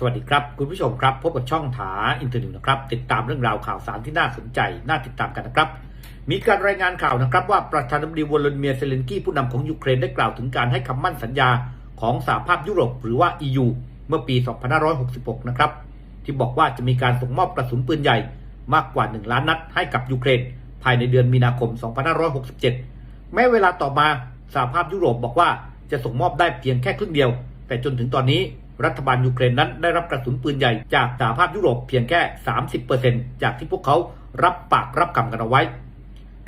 สวัสดีครับ คุณผู้ชมครับ พบกับช่องถาอินเทอร์เน็ตนะครับ ติดตามเรื่องราวข่าวสารที่น่าสนใจ น่าติดตามกันนะครับ มีการรายงานข่าวนะครับ ว่าประธานาธิบดีวลาดิเมียร์เซเลนกี้ผู้นำของยูเครนได้กล่าวถึงการให้คำมั่นสัญญาของสหภาพยุโรปหรือว่า EU เมื่อปี 2566 นะครับ ที่บอกว่าจะมีการส่งมอบกระสุนปืนใหญ่มากกว่า 1 ล้านนัดให้กับยูเครน ภายในเดือนมีนาคม 2567 แม้เวลาต่อมาสหภาพยุโรปบอกว่าจะส่งมอบได้เพียงแค่ครึ่งเดียว แต่จนถึงตอนนี้ รัฐบาลยูเครนนั้นได้รับกระสุนปืนใหญ่จากสหภาพยุโรปเพียงแค่ 30%จากที่พวกเขารับปากรับคำกันเอาไว้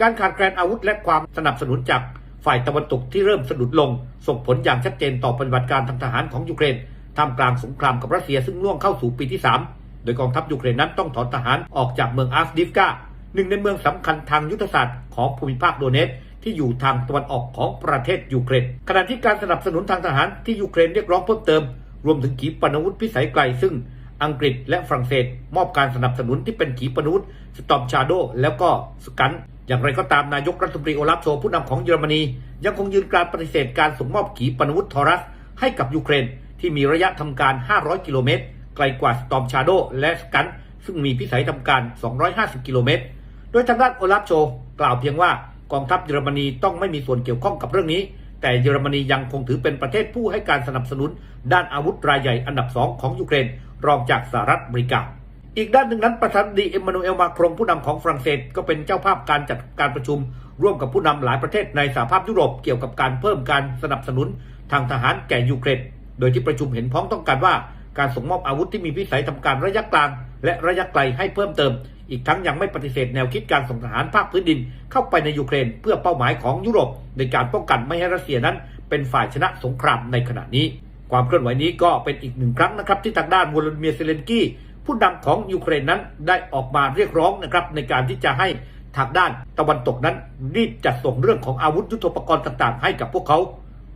การขาดแคลนอาวุธและความสนับสนุนจากฝ่ายตะวันตกที่เริ่มสะดุดลง ส่งผลอย่างชัดเจนต่อปฏิบัติการทางทหารของยูเครนท่ามกลางสงครามกับรัสเซียซึ่งล่วงเข้าสู่ปีที่ 3 โดยกองทัพยูเครนนั้นต้องถอนทหารออกจากเมืองอาร์สดิฟกาหนึ่งในเมืองสำคัญทางยุทธศาสตร์ของภูมิภาคโดเนตที่อยู่ทางตะวันออกของประเทศยูเครนขณะที่การสนับสนุนทางทหารที่ยูเครนเรียกร้องเพิ่มเติม รวมถึงขีปนาวุธพิสัยไกล ซึ่งอังกฤษและฝรั่งเศส มอบการสนับสนุนที่เป็นขีปนาวุธสตอมชาโด แล้วก็สกัน อย่างไรก็ตามนายกรัฐมนตรีโอลาฟโชผู้นำของเยอรมนี ยังคงยืนการปฏิเสธการส่งมอบขีปนาวุธทอรัส ให้กับยูเครน ที่มีระยะทำการ 500 กิโลเมตรไกลกว่าสตอมชาโดและสกัน ซึ่งมีพิสัยทำการ 250 กิโลเมตร โดยทางด้านโอลาฟโชกล่าวเพียงว่ากองทัพเยอรมนีต้องไม่มีส่วนเกี่ยวข้องกับเรื่องนี้ แต่เยอรมนียังคงถือเป็นประเทศผู้ให้การสนับสนุน ด้านอาวุธรายใหญ่อันดับสองของยูเครน รองจากสหรัฐอเมริกา อีกด้านหนึ่งนั้นประธานาธิบดีเอ็มมานูเอลมาครงผู้นำของฝรั่งเศสก็เป็นเจ้าภาพการจัดการประชุม ร่วมกับผู้นำหลายประเทศในสหภาพยุโรปเกี่ยวกับการเพิ่มการสนับสนุนทางทหารแก่ยูเครน โดยที่ประชุมเห็นพ้องต้องการว่าการส่งมอบอาวุธที่มีพิสัยทำการระยะกลาง และระยะไกลให้เพิ่มเติม อีกทั้งยังไม่ปฏิเสธแนวคิดการส่งทหารภาคพื้นดิน เข้าไปในยูเครนเพื่อเป้าหมายของยุโรปในการป้องกันไม่ให้รัสเซียนั้น เป็นฝ่ายชนะสงครามในขณะนี้ ความเคลื่อนไหวนี้ก็เป็นอีกหนึ่งครั้งนะครับที่ทางด้านวลาดิเมียร์เซเลนกี้ผู้นำของยูเครนนั้นได้ออกมาเรียกร้องนะครับในการที่จะให้ทางด้านตะวันตกนั้นรีบจัดส่งเรื่องของอาวุธยุทโธปกรณ์ต่างๆ ให้กับพวกเขา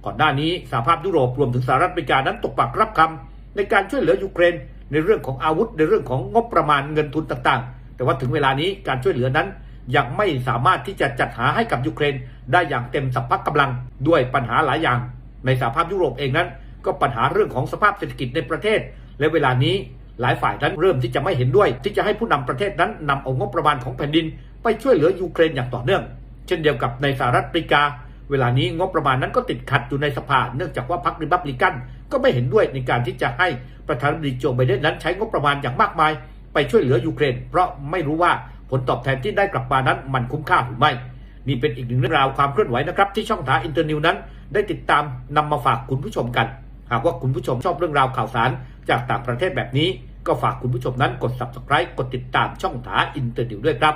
ก่อนหน้านี้สหภาพยุโรปรวมถึงสหรัฐอเมริกานั้นตกปากรับคำในการช่วยเหลือยูเครนในเรื่องของอาวุธในเรื่องของงบประมาณเงินทุนต่างๆ แต่ว่าถึงเวลานี้การช่วยเหลือนั้น ยังไม่สามารถที่จะจัดหาให้กับยูเครน ได้อย่างเต็มสัพพะกำลังด้วยปัญหาหลายอย่าง ในสหภาพยุโรปเองนั้น ก็ปัญหาเรื่องของสภาพเศรษฐกิจในประเทศ และเวลานี้หลายฝ่ายนั้นเริ่มที่จะไม่เห็นด้วย ที่จะให้ผู้นำประเทศนั้นนำเอางบประมาณของแผ่นดิน ไปช่วยเหลือยูเครนอย่างต่อเนื่อง เช่นเดียวกับในสหรัฐอเมริกา เวลานี้งบประมาณนั้นก็ติดขัดอยู่ในสภา เนื่องจากว่าพรรคริพับลิกันก็ไม่เห็นด้วยในการที่จะให้ประธานาธิบดีโจไบเดนนั้นใช้งบประมาณอย่างมากมาย ไปช่วยเหลือยูเครน เพราะไม่รู้ว่าผลตอบแทนที่ได้กลับมานั้นมันคุ้มค่าหรือไม่ นี่เป็นอีกหนึ่งเรื่องราวความเคลื่อนไหวนะครับ ที่ช่องทางอินเตอร์นิวนั้น ได้ติดตามนำมาฝากคุณผู้ชมกัน หากว่าคุณผู้ชมชอบเรื่องราวข่าวสารจากต่างประเทศแบบนี้ ก็ฝากคุณผู้ชมนั้นกด subscribe กดติดตามช่องทางอินเตอร์นิวด้วยครับ